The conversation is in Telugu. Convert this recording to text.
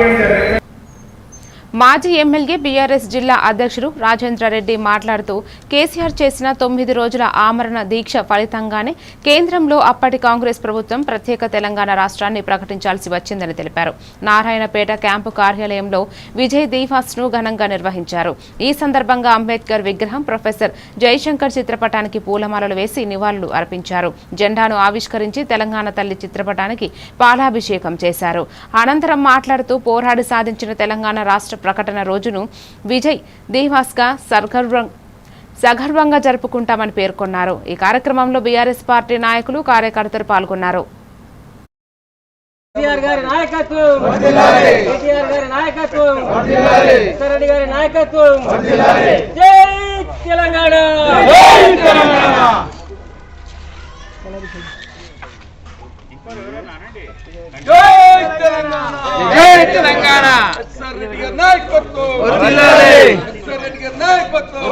alguien de repente. మాజీ ఎమ్మెల్యే బీఆర్ఎస్ జిల్లా అధ్యక్షుడు రాజేంద్రారెడ్డి మాట్లాడుతూ కేసీఆర్ చేసిన తొమ్మిది రోజుల ఆమరణ దీక్ష ఫలితంగానే కేంద్రంలో అప్పటి కాంగ్రెస్ ప్రభుత్వం ప్రత్యేక తెలంగాణ రాష్ట్రాన్ని ప్రకటించాల్సి వచ్చిందని తెలిపారు. నారాయణపేట క్యాంపు కార్యాలయంలో విజయ్ దీవాస్ను ఘనంగా నిర్వహించారు. ఈ సందర్భంగా అంబేద్కర్ విగ్రహం ప్రొఫెసర్ జయశంకర్ చిత్రపటానికి పూలమాలలు వేసి నివాళులు అర్పించారు. జెండాను ఆవిష్కరించి తెలంగాణ తల్లి చిత్రపటానికి పాలాభిషేకం చేశారు. అనంతరం మాట్లాడుతూ పోరాడి సాధించిన తెలంగాణ రాష్ట్ర ప్రకటన రోజును విజయ్ దీవాస్గా సర్గర్వం సగర్వంగా జరుపుకుంటామని పేర్కొన్నారు. ఈ కార్యక్రమంలో బీఆర్ఎస్ పార్టీ నాయకులు కార్యకర్తలు పాల్గొన్నారు. కేటీఆర్ గారి నాయకత్వం! కేటీఆర్ గారి నాయకత్వం! రెడ్డి గారి నాయకత్వం! జై తెలంగాణ! జై తెలంగాణ! రెడ్డి గారి నాయకత్వం. వర్ధిల్లాలి. రెడ్డి గారి నాయకత్వం.